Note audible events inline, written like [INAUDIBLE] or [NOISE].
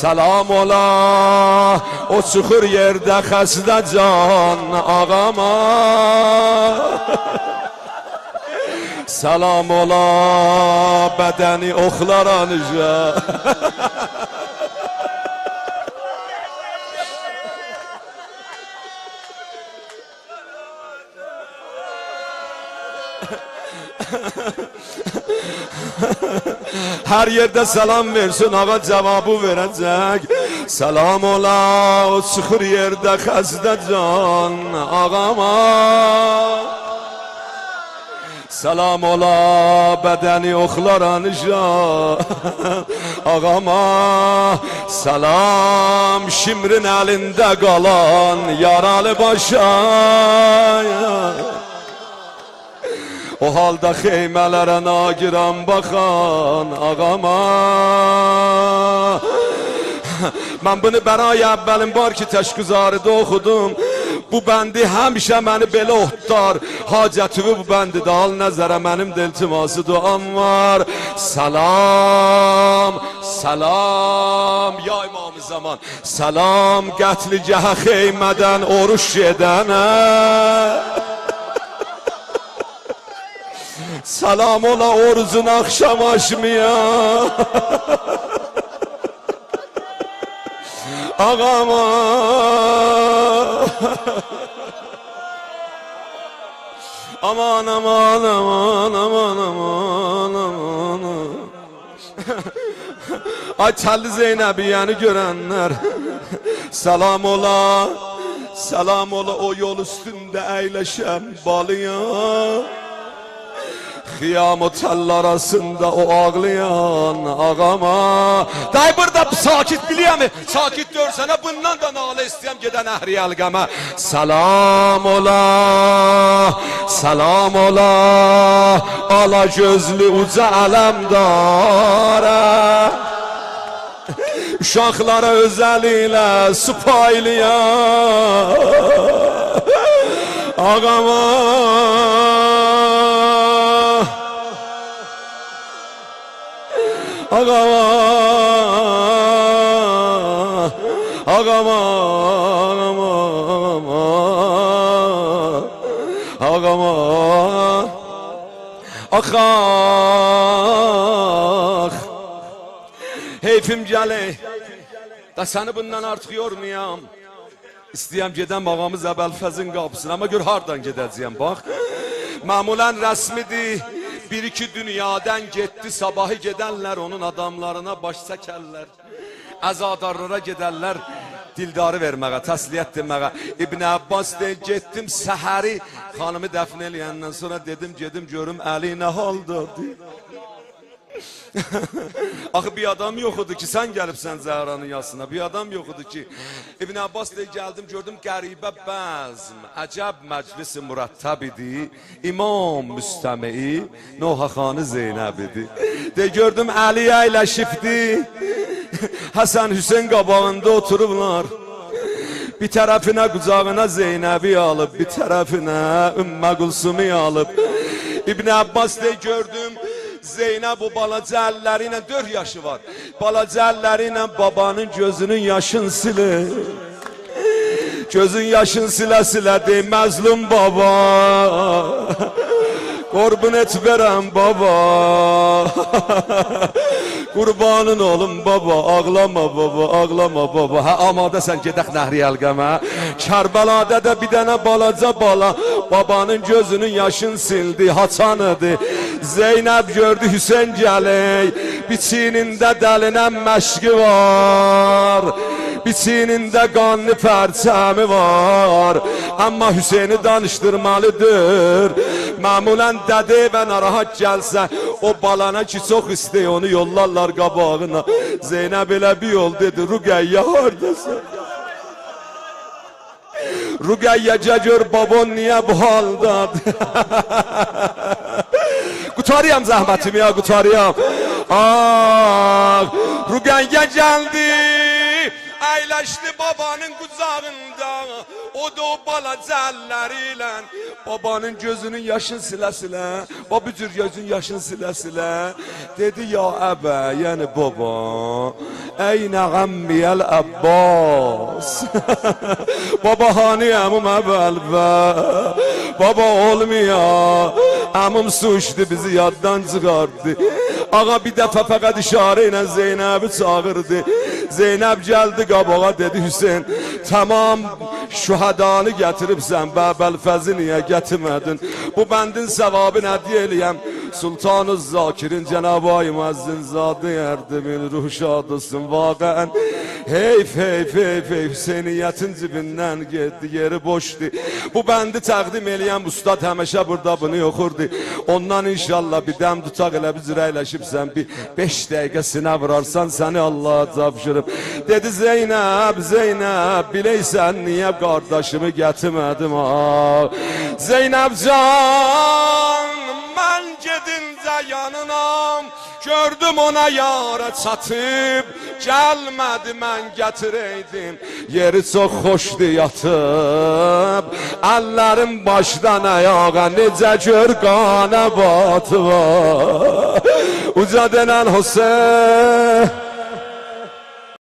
Salam ola o çuxur yerdə xəstə can ağama. Salam ola bədəni oxlara necə [LAUGHS] Her yerde selam versin ağa cevabı verecek. Selam ola çıkır yerde xəstə can ağama. Selam ola bədəni oxlara nişan [LAUGHS] ağama. Selam şimrin əlində qalan yaralı başa O halda xeymələrə nagiran baxan ağama. Mən bunu bəray əvvəlin var ki təşküzarıda oxudum. Bu bəndi həmişə məni belə otlar. Hacətivi bu bəndi də al nəzərə mənim deltiması duam var. Salam, salam Ya imam zaman. Salam qətligəhə xeymədən oruç edənə Salam ola orucun akşam aşmaya Ağama. Aman aman aman aman aman aman Ay Çallı Zeynəbiyəni görənlər Salam ola Salam ola o yol üstündə əyləşən balıya Tel arasında o ağlayan ağama. Day burada sakit biliyor mu? Sakit görsene bundan da nale isteyem geden ehri elgeme Salam ola Salam ola Ala gözlü uca alemdara Uşaqlara özəl ilə su paylayan Ağama Ağama Ağama Ağama Ax ax Heyfim gəli Da səni bundan artıq yormayam. İstəyəm gedəm ağamız Əbəlfəzin qapısına Amma gör hardan gedəcəyəm bax. Məmulən rəsmidir Bir iki dünyadan getdi sabahı gedənlər Onun adamlarına baş çəkərlər Əzadarlara gedərlər Dildarı verməyə, təsliyyət deməyə. İbn Abbas deyir, getdim səhəri Xanımı dəfn sonra dedim Gedim görüm Əli nə haldadır Axı [LAUGHS] bir adam yox idi ki, sən gəlibsən Zəhranın yasına. Bir adam yox idi ki, İbn Abbas deyə gəldim, gördüm qəribə bəzm, əcəb məclis mürattab idi. İmam müstəmii Nohaxanı Zeynəb idi. De gördüm Əli əyləşibdi. Həsən [LAUGHS] Hüseyn qabağında oturublar. Bir tərəfinə qucağına Zeynəbi alıb, bir tərəfinə Ümmə Gülsümü alıb. İbn Abbas de gördüm, Zeynəb bu balaca əlləri ilə 4 yaşı var. Balaca əlləri babanın gözünün yaşını silir. Gözün yaşın silə silə de məzlum baba. Qorbun et verəm baba. Qurbanın olum baba, ağlama baba, ağlama baba. Hə amadəsən gedək Nəhri Əlqəmə. Kərbəlada da bir dənə balaca bala babanın gözünün yaşın sildi, haçanıdı. Zeynəb gördü Hüseyn gələk, biçinində dəlinən məşqi var. Biçinində qanlı pərçəmi var. Amma Hüseyni danışdırmalıdır. Məmulən dədə və narahat gəlsə, o balana ki çox istəyə onu yollarlar qabağına. Zeynəb elə bir yol dedi, Rüqəyyə hardasın? Rüqəyyəcə gör babon niyə bu haldadır? [LAUGHS] Qutarıyam zəhmətimi ya, qutarıyam. Ah, Rüqəyyə gəldi. əyləşdi babanın qucağında. O da o balaca əlləri babanın gözünün yaşın silə-silə, o bücür gözün yaşın silə-silə dedi ya əbə, yəni baba, əynə qəmmiyəl Abbas. [LAUGHS] baba hani əmum əvvəlbə, baba olmuyor, əmum su içdi bizi yaddan çıxardı. Ağa bir dəfə fəqət işarə ilə Zeynəbi çağırdı. Zeynəb gəldi qabağa dedi Hüseyn, tamam şuhadanı gətiribsən, Bəbəlfəzi niyə gətirmədin? Bu bəndin səvabı nə deyəliyəm? Sultanı Zakirin Cenab-ı Ay Müəzzin zadı Erdemin ruh şadısın vaqən Heyf heyf heyf heyf Hüseyniyyətin cibindən getdi yeri boşdu Bu bəndi təqdim eləyən ustad həmişə burada bunu oxurdu Ondan inşallah bir dəm tutaq elə biz rəyləşibsən Bir beş dəqiqə sinə vurarsan səni Allah'a tapşırıb Dedi Zeynəb Zeynəb bileysən niyə qardaşımı gətirmədim ha? Zeynəb can mən gedincə yanınam Gördüm ona yara çatıb Gəlmədi mən gətirəydim Yeri çox xoşdu yatıb Əllərim başdan ayağa Necə gör qana batı var Uca denən Hüseyin